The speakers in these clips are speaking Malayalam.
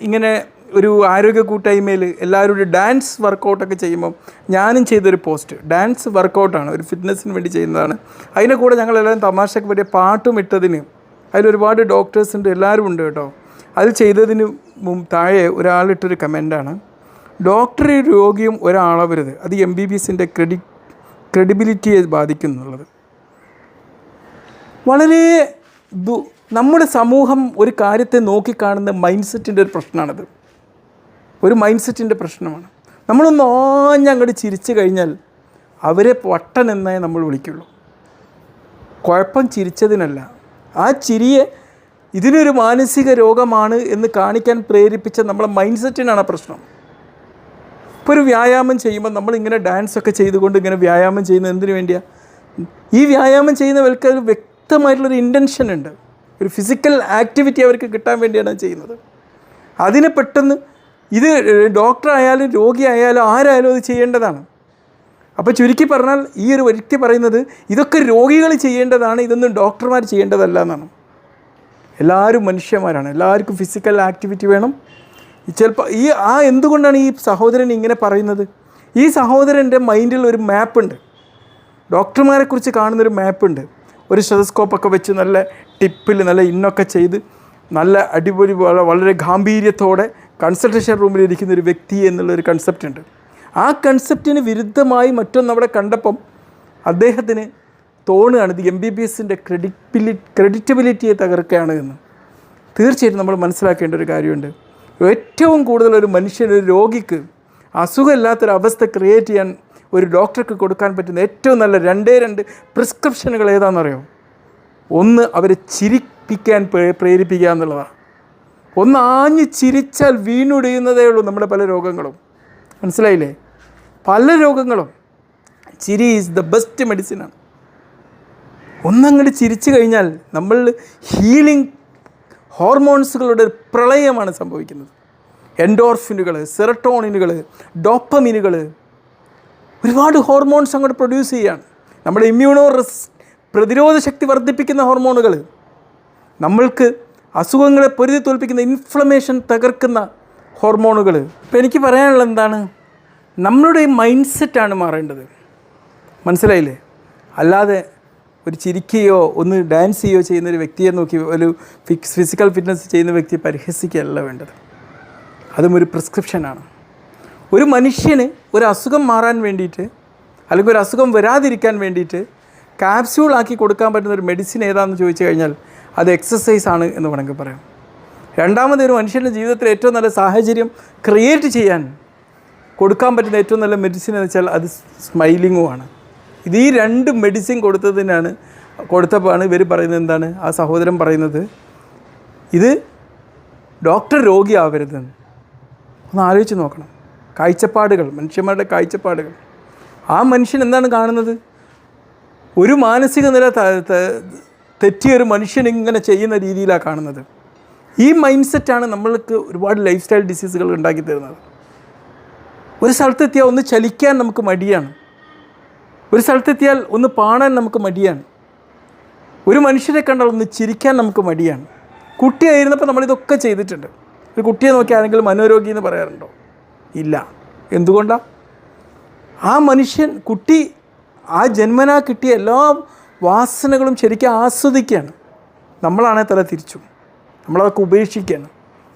ഇങ്ങനെ ഒരു ആരോഗ്യ കൂട്ടായ്മയിൽ എല്ലാവരും ഒരു ഡാൻസ് വർക്കൗട്ടൊക്കെ ചെയ്യുമ്പോൾ ഞാനും ചെയ്തൊരു പോസ്റ്റ്. ഡാൻസ് വർക്കൗട്ടാണ് ഒരു ഫിറ്റ്നസ്സിന് വേണ്ടി ചെയ്യുന്നതാണ്. അതിന്റെ കൂടെ ഞങ്ങളെല്ലാവരും തമാശയ്ക്ക് പറ്റിയ പാട്ടും ഇട്ടതിന് അതിലൊരുപാട് ഡോക്ടേഴ്സ് ഉണ്ട് എല്ലാവരും ഉണ്ട് കേട്ടോ. അത് ചെയ്തതിന് താഴെ ഒരാളിട്ടൊരു കമന്റാണ് ഡോക്ടർ രോഗിയും ഒരാളവരുത് അത് എം ബി ബി എസിന്റെ ക്രെഡി ക്രെഡിബിലിറ്റിയെ ബാധിക്കുന്നുള്ളത്. വളരെ ദു- നമ്മുടെ സമൂഹം ഒരു കാര്യത്തെ നോക്കിക്കാണുന്ന മൈൻഡ് സെറ്റിന്റെ ഒരു പ്രശ്നമാണത്. ഒരു മൈൻഡ് സെറ്റിന്റെ പ്രശ്നമാണ്. നമ്മളൊന്ന് ഓഞ്ഞങ്ങോട്ട് ചിരിച്ചു കഴിഞ്ഞാൽ അവരെ വട്ടൻ എന്നേ നമ്മൾ വിളിക്കുള്ളൂ. കുഴപ്പം ചിരിച്ചതിനല്ല. ആ ചിരിയെ ഇതിനൊരു മാനസിക രോഗമാണ് എന്ന് കാണിക്കാൻ പ്രേരിപ്പിച്ച നമ്മളെ മൈൻഡ് സെറ്റിനാണ് പ്രശ്നം. ഇപ്പോൾ ഒരു വ്യായാമം ചെയ്യുമ്പോൾ നമ്മളിങ്ങനെ ഡാൻസ് ഒക്കെ ചെയ്തുകൊണ്ട് ഇങ്ങനെ വ്യായാമം ചെയ്യുന്നത് എന്തിനു വേണ്ടിയാണ് ഈ വ്യായാമം ചെയ്യുന്നവർക്ക് ഒരു വ്യക്തമായിട്ടുള്ളൊരു ഇന്റൻഷൻ ഉണ്ട്. ഒരു ഫിസിക്കൽ ആക്ടിവിറ്റി അവർക്ക് കിട്ടാൻ വേണ്ടിയാണ് ചെയ്യുന്നത്. അതിന് പെട്ടെന്ന് ഇത് ഡോക്ടറായാലും രോഗിയായാലും ആരായാലും അത് ചെയ്യേണ്ടതാണ്. അപ്പോൾ ചുരുക്കി പറഞ്ഞാൽ ഈ ഒരു വ്യക്തി പറയുന്നത് ഇതൊക്കെ രോഗികൾ ചെയ്യേണ്ടതാണ് ഇതൊന്നും ഡോക്ടർമാർ ചെയ്യേണ്ടതല്ല എന്നാണ്. എല്ലാവരും മനുഷ്യന്മാരാണ്. എല്ലാവർക്കും ഫിസിക്കൽ ആക്ടിവിറ്റി വേണം. ചിലപ്പോൾ ഈ ആ എന്തുകൊണ്ടാണ് ഈ സഹോദരൻ ഇങ്ങനെ പറയുന്നത്? ഈ സഹോദരന്റെ മൈൻഡിൽ ഒരു മാപ്പുണ്ട് ഡോക്ടർമാരെക്കുറിച്ച് കാണുന്നൊരു മാപ്പുണ്ട് ഒരു സ്റ്റെതസ്കോപ്പൊക്കെ വെച്ച് നല്ല ടിപ്പിൽ നല്ല ഇന്നൊക്കെ ചെയ്ത് നല്ല അടിപൊളി വളരെ ഗാംഭീര്യത്തോടെ കൺസൾട്ടേഷൻ റൂമിൽ ഇരിക്കുന്ന ഒരു വ്യക്തി എന്നുള്ളൊരു കൺസെപ്റ്റ് ഉണ്ട്. ആ കൺസെപ്റ്റിന് വിരുദ്ധമായി മറ്റൊന്ന് അവിടെ കണ്ടപ്പം അദ്ദേഹത്തിന് തോന്നുകയാണ് ഇത് എം ബി ബി എസിന്റെ ക്രെഡിബിലി ക്രെഡിറ്റബിലിറ്റിയെ തകർക്കുകയാണ് എന്ന്. തീർച്ചയായിട്ടും നമ്മൾ മനസ്സിലാക്കേണ്ട ഒരു കാര്യമുണ്ട്. ഏറ്റവും കൂടുതൽ ഒരു മനുഷ്യൻ ഒരു രോഗിക്ക് അസുഖമില്ലാത്തൊരവസ്ഥ ക്രിയേറ്റ് ചെയ്യാൻ ഒരു ഡോക്ടർക്ക് കൊടുക്കാൻ പറ്റുന്ന ഏറ്റവും നല്ല രണ്ടേ രണ്ട് പ്രിസ്ക്രിപ്ഷനുകൾ ഏതാണെന്നറിയോ? ഒന്ന് അവരെ ചിരിപ്പിക്കാൻ പ്രേരിപ്പിക്കുക എന്നുള്ളതാണ്. ഒന്ന് ആഞ്ഞ് ചിരിച്ചാൽ വീണുടിയുന്നതേ ഉള്ളൂ നമ്മുടെ പല രോഗങ്ങളും. മനസ്സിലായില്ലേ? പല രോഗങ്ങളും. ചിരി ഈസ് ദ ബെസ്റ്റ് മെഡിസിനാണ് ഒന്നങ്ങോട്ട് ചിരിച്ചു കഴിഞ്ഞാൽ നമ്മൾ ഹീലിംഗ് ഹോർമോൺസുകളുടെ പ്രളയമാണ് സംഭവിക്കുന്നത്. എൻഡോർഫിനുകൾ സെറട്ടോണിനുകൾ ഡോപ്പമിനുകൾ ഒരുപാട് ഹോർമോൺസ് അങ്ങോട്ട് പ്രൊഡ്യൂസ് ചെയ്യുകയാണ്. നമ്മുടെ ഇമ്മ്യൂണോ റിസ് പ്രതിരോധ ശക്തി വർദ്ധിപ്പിക്കുന്ന ഹോർമോണുകൾ നമ്മൾക്ക് അസുഖങ്ങളെ പൊരുതി തോൽപ്പിക്കുന്ന ഇൻഫ്ലമേഷൻ തകർക്കുന്ന ഹോർമോണുകൾ ഇപ്പം എനിക്ക് പറയാനുള്ളത് എന്താണ്? നമ്മളുടെ മൈൻഡ് സെറ്റാണ് മാറേണ്ടത്. മനസ്സിലായില്ലേ? അല്ലാതെ ഒരു ചിരിക്കുകയോ ഒന്ന് ഡാൻസ് ചെയ്യുകയോ ചെയ്യുന്ന ഒരു വ്യക്തിയെ നോക്കി ഒരു ഫിക്സ് ഫിസിക്കൽ ഫിറ്റ്നസ് ചെയ്യുന്ന വ്യക്തിയെ പരിഹസിക്കുകയല്ല വേണ്ടത്. അതും ഒരു പ്രിസ്ക്രിപ്ഷനാണ് ഒരു മനുഷ്യന് ഒരു അസുഖം മാറാൻ വേണ്ടിയിട്ട് അല്ലെങ്കിൽ ഒരു അസുഖം വരാതിരിക്കാൻ വേണ്ടിയിട്ട് ക്യാപ്സ്യൂൾ ആക്കി കൊടുക്കാൻ പറ്റുന്ന ഒരു മെഡിസിൻ ഏതാണെന്ന് ചോദിച്ചു കഴിഞ്ഞാൽ അത് എക്സസൈസ് ആണ് എന്ന് വേണമെങ്കിൽ പറയാം. രണ്ടാമത് ഒരു മനുഷ്യന്റെ ജീവിതത്തിൽ ഏറ്റവും നല്ല സാഹചര്യം ക്രിയേറ്റ് ചെയ്യാൻ കൊടുക്കാൻ പറ്റുന്ന ഏറ്റവും നല്ല മെഡിസിൻ എന്ന് വെച്ചാൽ അത് സ്മൈലിങ്ങുമാണ് ഇത് ഈ രണ്ട് മെഡിസിൻ കൊടുത്തതിനാണ് കൊടുത്തപ്പോഴാണ് ഇവർ പറയുന്നത് എന്താണ്? ആ സഹോദരൻ പറയുന്നത് ഇത് ഡോക്ടർ രോഗിയാവരുതെന്ന് ഒന്ന് ആലോചിച്ച് നോക്കണം. കാഴ്ചപ്പാടുകൾ മനുഷ്യന്മാരുടെ കാഴ്ചപ്പാടുകൾ. ആ മനുഷ്യൻ എന്താണ് കാണുന്നത്? ഒരു മാനസിക നില തെറ്റിയ ഒരു മനുഷ്യൻ ഇങ്ങനെ ചെയ്യുന്ന രീതിയിലാണ് കാണുന്നത്. ഈ മൈൻഡ് സെറ്റാണ് നമ്മൾക്ക് ഒരുപാട് ലൈഫ് സ്റ്റൈൽ ഡിസീസുകൾ ഉണ്ടാക്കി തരുന്നത്. ഒരു സ്ഥലത്തെത്തിയാൽ ഒന്ന് ചലിക്കാൻ നമുക്ക് മടിയാണ്. ഒരു സ്ഥലത്തെത്തിയാൽ ഒന്ന് പാടാൻ നമുക്ക് മടിയാണ്. ഒരു മനുഷ്യരെ കണ്ടാൽ ഒന്ന് ചിരിക്കാൻ നമുക്ക് മടിയാണ്. കുട്ടിയായിരുന്നപ്പോൾ നമ്മളിതൊക്കെ ചെയ്തിട്ടുണ്ട്. ഒരു കുട്ടിയെ നോക്കി ആരെങ്കിലും മനോരോഗി എന്ന് പറയാറുണ്ടോ? ഇല്ല. എന്തുകൊണ്ടാണ് ആ മനുഷ്യൻ കുട്ടി ആ ജന്മനാ കിട്ടിയ എല്ലാ വാസനകളും ശരിക്കും ആസ്വദിക്കുകയാണ്. നമ്മളാണെ തല തിരിച്ചു. നമ്മളതൊക്കെ ഉപേക്ഷിക്കുകയാണ്.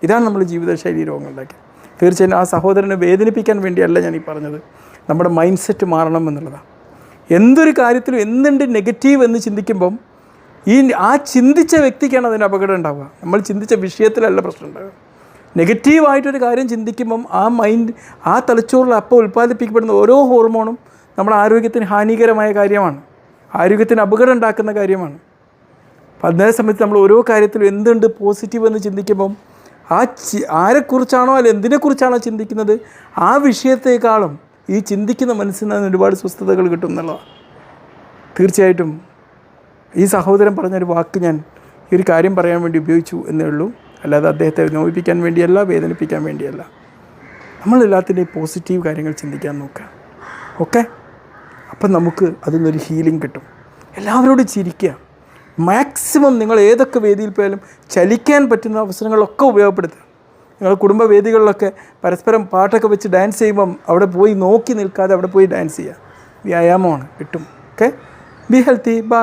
ഇതാണ് നമ്മൾ ജീവിതശൈലി രോഗങ്ങളുടെയൊക്കെ തീർച്ചയായും ആ സഹോദരനെ വേദനിപ്പിക്കാൻ വേണ്ടിയല്ല ഞാൻ ഈ പറഞ്ഞത്. നമ്മുടെ മൈൻഡ് സെറ്റ് മാറണം എന്നുള്ളതാണ് എന്തൊരു കാര്യത്തിലും എന്തുണ്ട് നെഗറ്റീവ് എന്ന് ചിന്തിക്കുമ്പം ഈ ആ ചിന്തിച്ച വ്യക്തിക്കാണ് അതിന് അപകടം ഉണ്ടാവുക. നമ്മൾ ചിന്തിച്ച വിഷയത്തിലല്ല പ്രശ്നം ഉണ്ടാവുക. നെഗറ്റീവായിട്ടൊരു കാര്യം ചിന്തിക്കുമ്പം ആ മൈൻഡ് ആ തലച്ചോറിൽ അപ്പോൾ ഉൽപ്പാദിപ്പിക്കപ്പെടുന്ന ഓരോ ഹോർമോണും നമ്മുടെ ആരോഗ്യത്തിന് ഹാനികരമായ കാര്യമാണ്. ആരോഗ്യത്തിന് അപകടം ഉണ്ടാക്കുന്ന കാര്യമാണ്. അപ്പം അതേ സമയത്ത് നമ്മൾ ഓരോ കാര്യത്തിലും എന്തുണ്ട് പോസിറ്റീവ് എന്ന് ചിന്തിക്കുമ്പം ആ ചി ആരെക്കുറിച്ചാണോ അല്ല എന്തിനെക്കുറിച്ചാണോ ചിന്തിക്കുന്നത് ആ വിഷയത്തെക്കാളും ഈ ചിന്തിക്കുന്ന മനസ്സിൽ നിന്ന് ഒരുപാട് സ്വസ്ഥതകൾ കിട്ടും എന്നുള്ളതാണ്. തീർച്ചയായിട്ടും ഈ സഹോദരൻ പറഞ്ഞൊരു വാക്ക് ഞാൻ ഈ ഒരു കാര്യം പറയാൻ വേണ്ടി ഉപയോഗിച്ചു എന്നേ ഉള്ളൂ. അല്ലാതെ അദ്ദേഹത്തെ നോവിപ്പിക്കാൻ വേണ്ടിയല്ല വേദനിപ്പിക്കാൻ വേണ്ടിയല്ല. നമ്മളെല്ലാത്തിന്റെയും പോസിറ്റീവ് കാര്യങ്ങൾ ചിന്തിക്കാൻ നോക്കുക. ഓക്കെ അപ്പം നമുക്ക് അതിൽ നിന്നൊരു ഹീലിംഗ് കിട്ടും. എല്ലാവരോടും ചിരിക്കുക. മാക്സിമം നിങ്ങൾ ഏതൊക്കെ വേദിയിൽ പോയാലും ചലിക്കാൻ പറ്റുന്ന അവസരങ്ങളൊക്കെ ഉപയോഗപ്പെടുത്തുക. നിങ്ങൾ കുടുംബവേദികളിലൊക്കെ പരസ്പരം പാട്ടൊക്കെ വെച്ച് ഡാൻസ് ചെയ്യുമ്പം അവിടെ പോയി നോക്കി നിൽക്കാതെ അവിടെ പോയി ഡാൻസ് ചെയ്യുക. വ്യായാമമാണ് കിട്ടും. Okay be healthy by